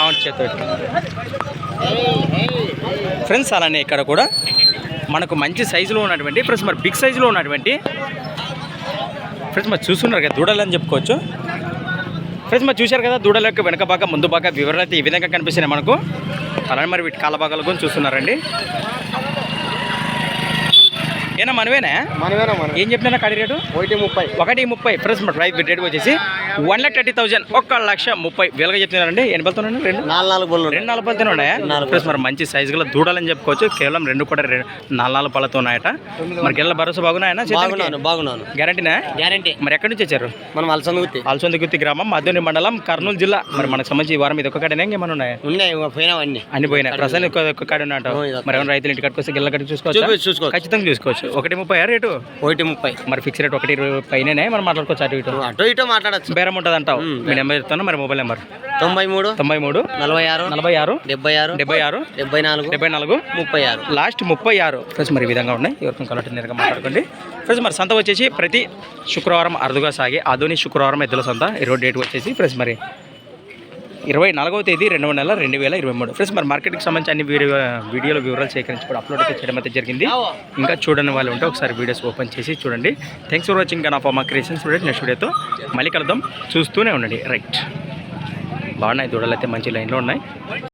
అవును చేత ఫ్రెండ్స్ అలానే ఇక్కడ కూడా మనకు మంచి సైజులో ఉన్నటువంటి ఫ్రెండ్స్ మరి బిగ్ సైజులో ఉన్నటువంటి ఫ్రెండ్స్ మరి చూస్తున్నారు కదా అని చెప్పుకోవచ్చు. ఫ్రెండ్స్ మరి చూశారు కదా దూడల యొక్క వెనక భాగం ముందు భాగం వివరణ అయితే ఈ విధంగా కనిపిస్తున్నాయి మనకు. అలానే మరి వీటి కాళ్ళ భాగాలు కూడా చూస్తున్నారండి. ఏనా మనవేనా మనమేనా మనం ఏం చెప్పినా కడి రేటు? ఒకటి ముప్పై. ఒకటి ముప్పై. ఫ్రెండ్స్ మరి రైట్ రేట్ వచ్చేసి వన్ లాక్ థర్టీ థౌసండ్ ఒక లక్ష ముప్పై. వేలుగా చెప్తున్నారండి. ఎన్ని బలుతున్నాయండి రెండు? నాలుగు నాలుగు బళ్ళు రెండు నాలుగు పళ్ళతో ఉన్నాయా? ప్లస్ మరి మంచి సైజు గల దూడాలని చెప్పుకోవచ్చు. కేవలం రెండు కూడా రెండు నాలుగు నాలుగు పళ్ళతో ఉన్నాయట. మరి గిల్ల భరోసా బాగున్నాయన బాగున్నాను బాగున్నాను. గ్యారంటీనా గ్యారంటీ మరి ఎక్కడి నుంచి వచ్చారు? మనం అలసంద గుత్తి అల్సొంది గుత్తి గ్రామం మధుని మండలం కర్నూలు జిల్లా. మరి మనకు సంబంధించి ఈ వారం ఇది ఒక కాడనే ఇంకేమైనా ఉన్నాయా? ఉన్నాయి పోయినావన్నీ అన్ని. పోయినాయి. ప్రస్తుతం ఒక్క ఒక్క కాడ ఉన్నట్టు. మరి ఏమైనా రైతులు ఇంటి కట్టుకొస్తే గిల్ల కట్టి చూసుకోవచ్చు? చూపించు చూసుకోవచ్చు. ఒకటి ముప్పై రేటు? ఒకటి ముప్పై. మరి ఫిక్స్ రేట్ ఒకటి ఇరవై పైననే మనం మాట్లాడుకోవచ్చు అటు ఇటు? అటో ఇటో మాట్లాడచ్చు. బేరం ఉంటుంది అంటావు మీ నెంబర్ చెప్తాను మరి మొబైల్ నెంబర్. తొంభై మూడు తొంభై మూడు నలభై ఆరు నలభై ఆరు డెబ్బై ఆరు డెబ్బై ఆరు డెబ్బై నాలుగు డెబ్బై నాలుగు ముప్పై ఆరు లాస్ట్ ముప్పై ఆరు ఫ్రెండ్స్ మరి ఈ విధంగా ఉన్నాయి. ఎవరికైనా కలెక్ట్ నేరుగా మాట్లాడుకోండి. ఫ్రెండ్స్ మరి సంత వచ్చేసి ప్రతి శుక్రవారం అరుదుగా సాగే ఆధుని శుక్రవారం ఎద్దుల సంత. ఈరోజు డేట్ వచ్చేసి ఫ్రెండ్స్ మరి ఇరవై నాలుగవ తేదీ రెండవ నెల రెండు వేల ఇరవై మూడు. ఫ్రెండ్స్ మరి మార్కెట్కి సంబంధించి అన్ని వీడియో వీడియోల వివరాలు సేకరించి కూడా అప్లోడ్ అయితే చేయడం అయితే జరిగింది. ఇంకా చూడని వాళ్ళు ఉంటే ఒకసారి వీడియోస్ ఓపెన్ చేసి చూడండి. థ్యాంక్స్ ఫర్ వాచింగ్ నా ఫర్ మా క్రియేషన్స్ వీడియో నెక్స్ట్ వీడియోతో మళ్ళీ కలుద్దాం. చూస్తూనే ఉండండి. రైట్ బాగున్నాయి దూడలు అయితే మంచి లైన్లో ఉన్నాయి.